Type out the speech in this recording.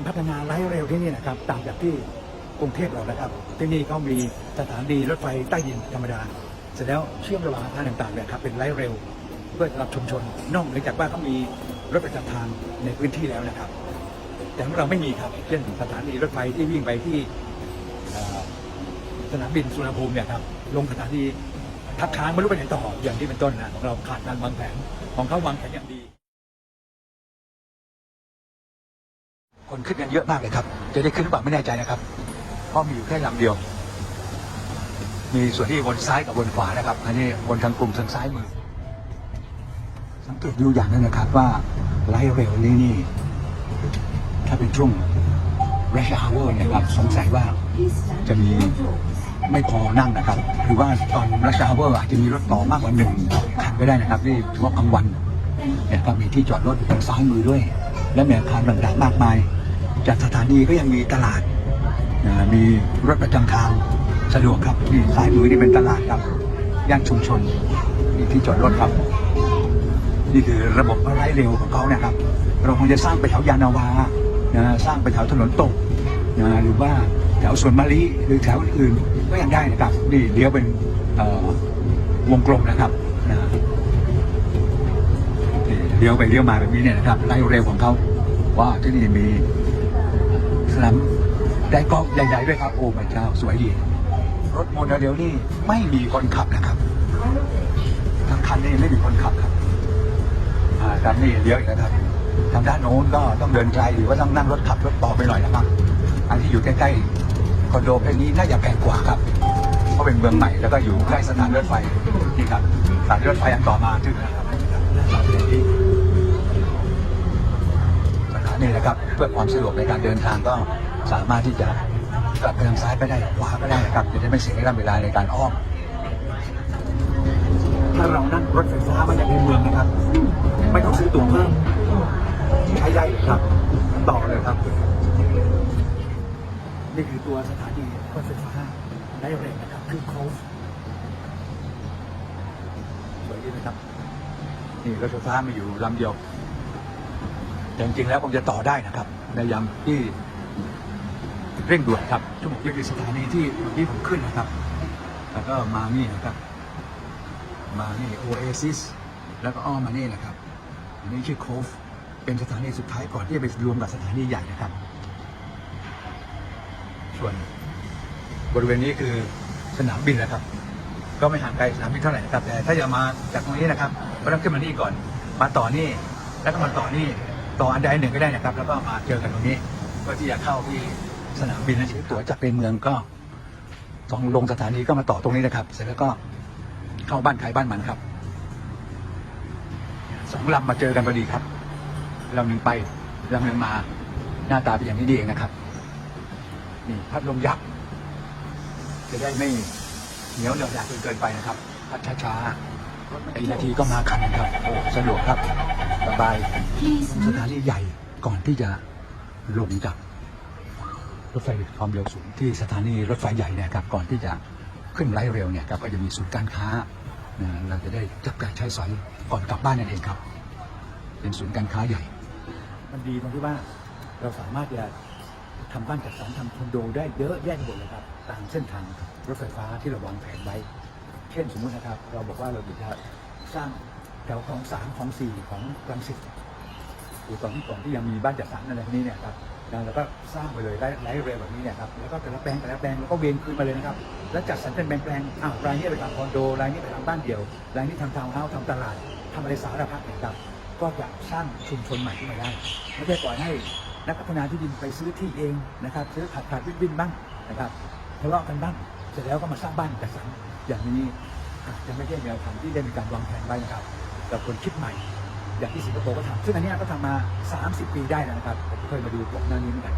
การพัฒนาไร้เร็วที่นี่นะครับต่างจากที่กรุงเทพเรานะครับที่นี่เขามีสถานีรถไฟใต้ดินธรรมดา เสร็จแล้วเชื่อมระหว่างอาคารต่างๆเนี่ยครับเป็นไร้เร็ว เพื่อสำหรับชุมชนนอกเหนือจากว่าเขามีรถประจำทางในพื้นที่แล้วนะครับ แต่ของเราไม่มีครับเช่นสถานีรถไฟที่วิ่งไปที่สนามบินสุวรรณภูมิเนี่ยครับลงสถานีทักค้างไม่รู้ไปไหนต่ออย่างที่เป็นต้นนะของเราขาดการวางแผนของเขาวางแผนอย่างดี คนขึ้นกันเยอะมากเลยครับ จะได้ขึ้นหรือเปล่าไม่แน่ใจนะครับ เพราะมีอยู่แค่ลำเดียว มีส่วนที่บนซ้ายกับบนขวานะครับ อันนี้บนทางกลุ่มทางซ้ายมือ สังเกตดูอย่างนึงนนะครับว่าไลท์เร็วนี้นี่ ถ้าเป็นช่วง rush hour เนี่ยครับสงสัยว่าจะมีไม่พอนั่งนะครับ หรือว่าตอน rush hour อาจจะมีรถต่อมากกว่าหนึ่งคันก็ได้นะครับที่เฉพากลางวันเนี่ยครับมีที่จอดรถทางซ้ายมือด้วย และมีอาคารต่างๆมากมาย จากสถานีก็ยังมีตลาดนะมีรถประจำทางสะดวกครับนี่ซ้ายมือนี่เป็นตลาดครับย่านชุมชนมีที่จอดรถครับ นี่คือระบบไร้เร็วของเขานะครับ เราคงจะสร้างไปแถวยานาวานะสร้างไปแถวถนนตกนะหรือว่าแถวสวนมะลิหรือแถวอื่นก็ยังได้นะครับนี่เลี้ยวเป็นวงกลมนะครับนะเลี้ยวไปเลี้ยวมาแบบนี้เนี่ยนะครับไร้เร็วของเขาว่าที่นี่มี สนามได้กอล์ฟใหญ่ๆด้วยครับ โอ้พระเจ้าสวยดี รถโมโนเรลนี่ไม่มีคนขับนะครับทั้งคันนี่ไม่มีคนขับครับอ่าด้านนี้เลี้ยวอีกแล้วครับทางด้านโน้นก็ต้องเดินไกลหรือว่าต้องนั่งรถขับรถต่อไปหน่อยนะครับ อันที่อยู่ใกล้ๆคอนโดเพลนี้น่าจะแพงกว่าครับ เพราะเป็นเมืองใหม่แล้วก็อยู่ใกล้สถานรถไฟนี่ครับสถานรถไฟอันต่อมาถึงแล้วครับสถานี นะครับเพื่อความสะดวกในการเดินทางก็สามารถที่จะกลับไปทางซ้ายก็ได้ขวาก็ได้นะครับจะได้ไม่เสียเวลาในการอ้อมถ้าเรานั่งรถไฟฟ้ามาจากในเมืองนะครับ ไม่ต้องซื้อตั๋วเพิ่มใช้ได้เลยครับ ต่อเลยครับ นี่คือตัวสถานีรถไฟฟ้าได้เร็วนะครับคือโค้งสวยดีนะครับ นี่รถไฟฟ้ามีอยู่ลำเดียว แต่จริงๆแล้วผมจะต่อได้นะครับ ในยามที่เร่งด่วนครับชั่วโมงนี้คือสถานีที่เมื่อกี้ผมขึ้นนะครับ แล้วก็มานี่นะครับ มานี่โอเอซิสแล้วก็อ้อมมานี่นะครับอันนี้ชื่อโคฟเป็นสถานีสุดท้ายก่อนที่จะไปรวมกับสถานีใหญ่นะครับ ส่วนบริเวณนี้คือสนามบินนะครับ ก็ไม่ห่างไกลสนามบินเท่าไหร่นะครับแต่ถ้าจะมาจากตรงนี้นะครับก็ต้องขึ้นมานี่ก่อน มาต่อนี่แล้วก็มาต่อนี่ ต่ออันใดอันหนึ่งก็ได้นะครับ แล้วก็มาเจอกันตรงนี้เพื่อที่จะเข้าที่สนามบินนะซื้อตั๋วจากในเมืองก็ต้องลงสถานีก็มาต่อตรงนี้นะครับ เสร็จแล้วก็เข้าบ้านใครบ้านมันครับสองลำมาเจอกันพอดีครับลำหนึ่งไปลำหนึ่งมาหน้าตาเป็นอย่างนี้ดีเองนะครับ นี่พัดลมยักษ์จะได้ไม่เหนียวเหนียวอยากจนเกินไปนะครับพัดช้าๆรถไม่กี่นาทีก็มาคันครับโอ้สะดวกครับ สบายสถานีใหญ่ก่อนที่จะลงจากรถไฟความเร็วสูงที่สถานีรถไฟใหญ่เนยครับก่อนที่จะขึ้นไล่เร็วเนี่ยครับก็จะมีศูนย์การค้าเราจะได้จับจ่ายใช้สอยก่อนกลับบ้านนั่นเองครับ เป็นศูนย์การค้าใหญ่ มันดีตรงที่ว่าเราสามารถจะทำบ้านจัดสรรทำคอนโดได้เยอะแยะหมดเลยครับตามเส้นทางรถไฟฟ้าที่เราวางแผนไว้ เช่นสมมตินะครับ เราบอกว่าเราจะสร้าง ถวของสามของสี่ของรังสิตหรือตอนที่ก่อนที่ยังมีบ้านจัดสรรอะไรนี้เนี่ยครับแล้วก็สร้างไปเลยไล่เร็วแบบนี้เนี่ยครับแล้วก็แต่ละแปลงแต่ละแปลงแล้วก็เวียนคืนมาเลยนะครับแล้วจัดสรรเป็นแปลงๆอ้าวรายนี้ไปทำคอนโดรายนี้ไปทำบ้านเดี่ยวรายนี้ทำทาวน์เฮาส์ทำตลาดทำอะไรสารพัดนะครับก็จะสร้างชุมชนใหม่ขึ้นมาได้ไม่ใช่ปล่อยให้นักพัฒนาที่ดินไปซื้อที่เองนะครับซื้อขาดขาดวิ่นวิ่นบ้างนะครับทะเลาะกันบ้างเสร็จแล้วก็มาสร้างบ้านจัดสรรอย่างนี้จจะไม่ใช่แนวทางที่ได้มีการวางแผนไว้นะครับ กับคนคิดใหม่ อย่างที่สิงคโปร์ก็ทำซึ่งอันนี้ก็ทำมา 30 ปีได้แล้วนะครับผมเคยมาดูพวกนหน้านี้เหมือนกัน